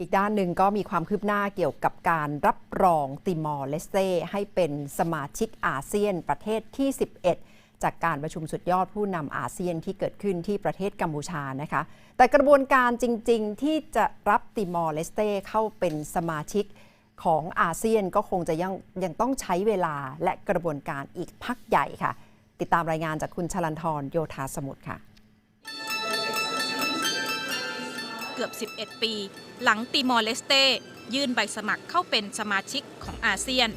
อีกด้านหนึ่งก็มีความคืบหน้าเกี่ยวกับการรับรองติมอร์เลสเต้ให้เป็นสมาชิกอาเซียนประเทศที่ 11 จากการประชุมสุดยอดผู้นำอาเซียนที่เกิดขึ้นที่ประเทศกัมพูชานะคะ แต่กระบวนการจริง ๆ ที่จะรับติมอร์เลสเต้เข้าเป็นสมาชิกของอาเซียนก็คงจะยังยังต้องใช้เวลาและกระบวนการอีกพักใหญ่ค่ะ ติดตามรายงานจากคุณชลันทรโยธาสมุทรค่ะ เกือบ 11 ปี หลังติมอร์เลสเต้ยื่นใบสมัครเข้าเป็นสมาชิกของอาเซียน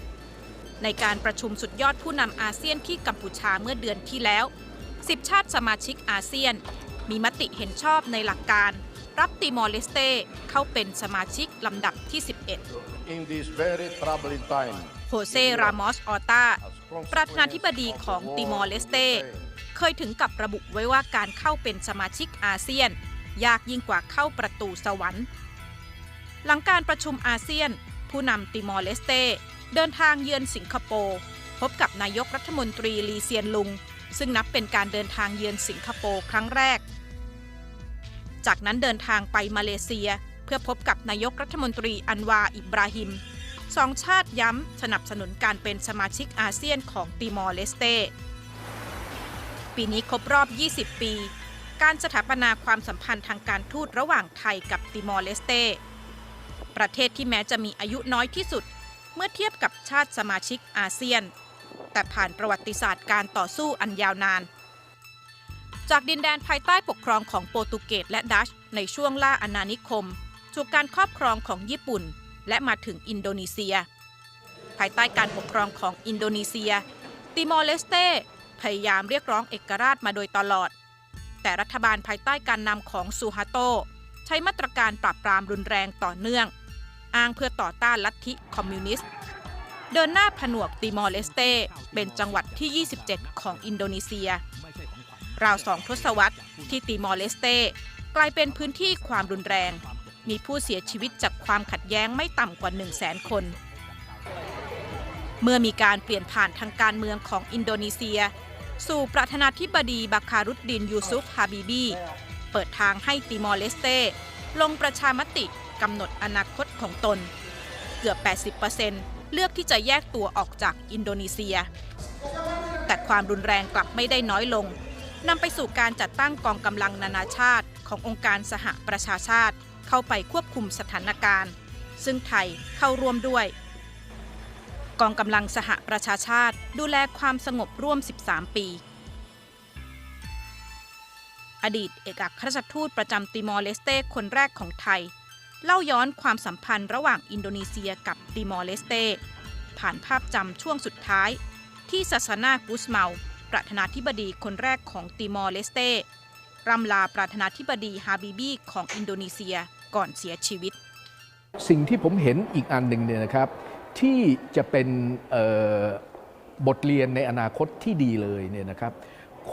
ในการประชุมสุดยอดผู้นำอาเซียนที่กัมพูชาเมื่อเดือนที่แล้ว 10 ชาติสมาชิกอาเซียน มีมติเห็นชอบในหลักการ รับติมอร์เลสเต้เข้าเป็นสมาชิกลำดับที่ 11 in this very troubling time. โฮเซ รามอส ออตาประธานาธิบดีของติมอร์เลสเต้เคยถึงกับระบุไว้ว่าการเข้าเป็นสมาชิกอาเซียน ยากยิ่งกว่าเข้าประตูสวรรค์ หลังการประชุมอาเซียน ผู้นำติมอร์เลสเต้เดินทางเยือนสิงคโปร์พบกับนายกรัฐมนตรีลีเซียนลุง ซึ่งนับเป็นการเดินทางเยือนสิงคโปร์ครั้งแรก จากนั้นเดินทางไปมาเลเซีย เพื่อพบกับนายกรัฐมนตรีอันวาอิบราฮิมสองชาติย้ำสนับสนุนการเป็นสมาชิกอาเซียนของติมอร์เลสเต้ปีนี้ครบรอบ 20 ปี การสถาปนาความสัมพันธ์ทางการทูตระหว่างไทยกับติมอร์เลสเต้ ประเทศที่แม้จะมีอายุน้อยที่สุด เมื่อเทียบกับชาติสมาชิกอาเซียน แต่ผ่านประวัติศาสตร์การต่อสู้อันยาวนาน จากดินแดนภายใต้ปกครองของโปรตุเกสและดัชในช่วงล่าอาณานิคมสู่การครอบครองของญี่ปุ่น และมาถึงอินโดนีเซีย ภายใต้การปกครองของอินโดนีเซีย ติมอร์เลสเต้พยายามเรียกร้องเอกราชมาโดยตลอด แต่รัฐบาลภายใต้การนำของซูฮาโต ใช้มาตรการปราบปรามรุนแรงต่อเนื่อง อ้างเพื่อต่อต้านลัทธิคอมมิวนิสต์ เดินหน้าผนวกติมอร์เลสเต เป็นจังหวัดที่ 27 ของอินโดนีเซีย ราวสองทศวรรษที่ติมอร์เลสเต กลายเป็นพื้นที่ความรุนแรง มีผู้เสียชีวิตจากความขัดแย้งไม่ต่ำกว่า 1 0 0 0 0แสนคน เมื่อมีการเปลี่ยนผ่านทางการเมืองของอินโดนีเซีย สู่ประธานาธิบดีบัคารุดดินยูซุฟฮาบิบี เปิดทางให้ติมอร์เลสเต้ลงประชามติกำหนดอนาคตของตน เกือบ 80%เลือกที่จะแยกตัวออกจากอินโดนีเซีย แต่ความรุนแรงกลับไม่ได้น้อยลงนำไปสู่การจัดตั้งกองกำลังนานาชาติ ขององค์การสหประชาชาติ เข้าไปควบคุมสถานการณ์ ซึ่งไทยเข้าร่วมด้วย กองกำลังสหประชาชาติ ดูแลความสงบร่วม 13 ปี อดีตเอกอัครราชทูตประจำติมอร์เลสเต้คนแรกของไทย เล่าย้อนความสัมพันธ์ระหว่างอินโดนีเซียกับติมอร์เลสเต้ผ่านภาพจำช่วงสุดท้าย ที่ซาสนากุสเมาประธานาธิบดีคนแรกของติมอร์เลสเต้รำลาประธานาธิบดีฮาบิบีของอินโดนีเซียก่อนเสียชีวิต สิ่งที่ผมเห็นอีกอันหนึ่งเนี่ยนะครับ ที่จะเป็นบทเรียนในอนาคตที่ดีเลยเนี่ยนะครับ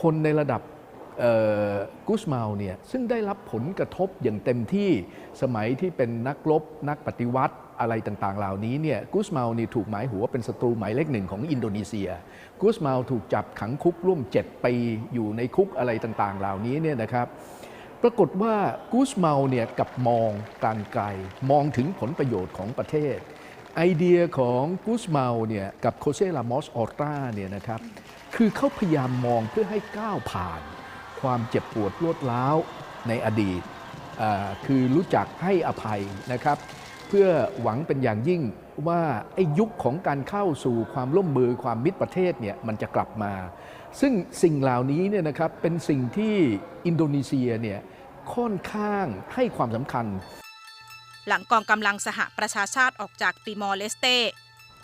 คนในระดับ กุสมาลเนี่ยซึ่งได้รับผลกระทบอย่างเต็มที่สมัยที่เป็นนักรบนักปฏิวัติอะไรต่างๆ เหล่านี้เนี่ยกุสมาลนี่ถูกหมายหัวเป็นศัตรูหมายเลขหนึ่งของอินโดนีเซีย กุสมาลถูกจับขังคุกร่วม 7 ปีอยู่ในคุกอะไรต่างๆ เหล่านี้เนี่ยนะครับปรากฏว่ากูสเมาเนี่ยกับมองการไกลมองถึงผลประโยชน์ของประเทศ ไอเดียของกูสเมาเนี่ยกับโคเซลามอสออตราเนี่ยนะครับคือเขาพยายามมองเพื่อให้ก้าวผ่าน ความเจ็บปวดรวดร้าวในอดีต คือรู้จักให้อภัยนะครับ เพื่อหวังเป็นอย่างยิ่งว่าไอ้ยุคของการเข้าสู่ความร่วมมือความมิตรประเทศเนี่ยมันจะกลับมา ซึ่งสิ่งเหล่านี้เนี่ยนะครับเป็นสิ่งที่อินโดนีเซียเนี่ยค่อนข้างให้ความสำคัญ หลังกองกำลังสหประชาชาติออกจากติมอร์เลสเต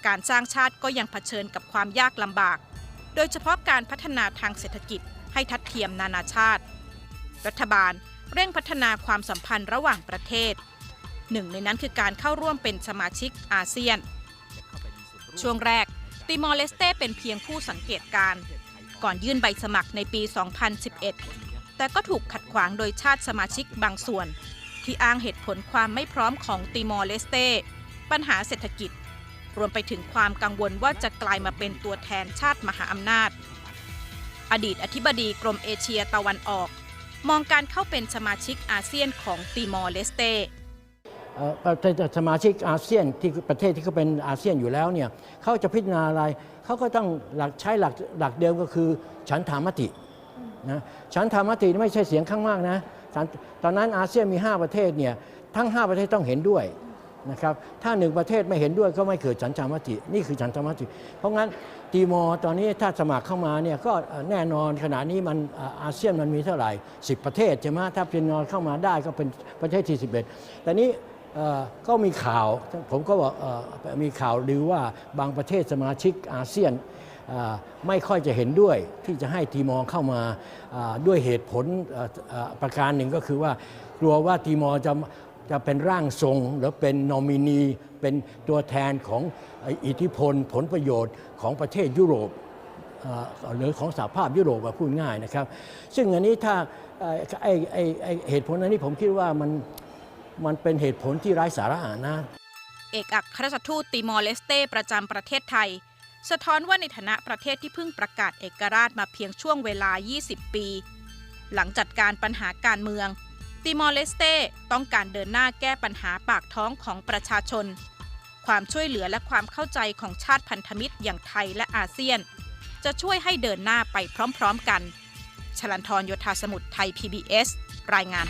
การสร้างชาติก็ยังเผชิญกับความยากลำบาก โดยเฉพาะการพัฒนาทางเศรษฐกิจ ให้ทัดเทียมนานาชาติ รัฐบาลเร่งพัฒนาความสัมพันธ์ระหว่างประเทศ หนึ่งในนั้นคือการเข้าร่วมเป็นสมาชิกอาเซียน ช่วงแรกติมอร์เลสเต้เป็นเพียงผู้สังเกตการณ์ก่อนยื่นใบสมัครในปี 2011 แต่ก็ถูกขัดขวางโดยชาติสมาชิกบางส่วน ที่อ้างเหตุผลความไม่พร้อมของติมอร์เลสเต้ปัญหาเศรษฐกิจ รวมไปถึงความกังวลว่าจะกลายมาเป็นตัวแทนชาติมหาอำนาจ อดีตอธิบดีกรมเอเชียตะวันออก มองการเข้าเป็นสมาชิกอาเซียนของติมอร์เลสเตประเทศสมาชิกอาเซียนที่ประเทศที่เขาเป็นอาเซียนอยู่แล้วเนี่ยเขาจะพิจารณาอะไรเขาก็ต้องหลักใช้หลักหลักเดิมก็คือฉันทามตินะฉันทามติไม่ใช่เสียงข้างมากนะตอนนั้นอาเซียนมี 5 ประเทศเนี่ยทั้ง 5 ประเทศต้องเห็นด้วย นะครับถ้าหนึ่งประเทศไม่เห็นด้วยก็ไม่เกิดฉันทามตินี่คือฉันทามติ เพราะงั้นตีมอร์ตอนนี้ถ้าสมัครเข้ามาเนี่ยก็แน่นอนขณะนี้มันอาเซียนมันมีเท่าไหร่ 10 ประเทศใช่ไหมถ้าเป็นนอนเข้ามาได้ก็เป็นประเทศที่11แต่นี้ก็มีข่าวผมก็บอกมีข่าวลือว่าบางประเทศสมาชิกอาเซียนไม่ค่อยจะเห็นด้วยที่จะให้ทีมอร์เข้ามาด้วยเหตุผลประการหนึ่งก็คือว่ากลัวว่าทีมอร์จะ จะเป็นร่างทรงหรือเป็นนอมินี เป็นตัวแทนของอิทธิพลผลประโยชน์ของประเทศยุโรปหรือของสหภาพยุโรปพูดง่ายนะครับ ซึ่งอันนี้ถ้าเอ่อไอไอ้ไอ้เหตุผลอันนี้ผมคิดว่ามันมันเป็นเหตุผลที่ไร้สาระนะ เอกอัครราชทูตติมอร์เลสเต้ประจำประเทศไทย สะท้อนว่าในฐานะประเทศที่เพิ่งประกาศเอกราชมาเพียงช่วงเวลา 20 ปี หลังจัดการปัญหาการเมือง ติมอร์เลสเต้ต้องการเดินหน้าแก้ปัญหาปากท้องของประชาชน ความช่วยเหลือและความเข้าใจของชาติพันธมิตรอย่างไทยและอาเซียน จะช่วยให้เดินหน้าไปพร้อมๆกัน ชลันทรโยธาสมุทรไทย PBS รายงาน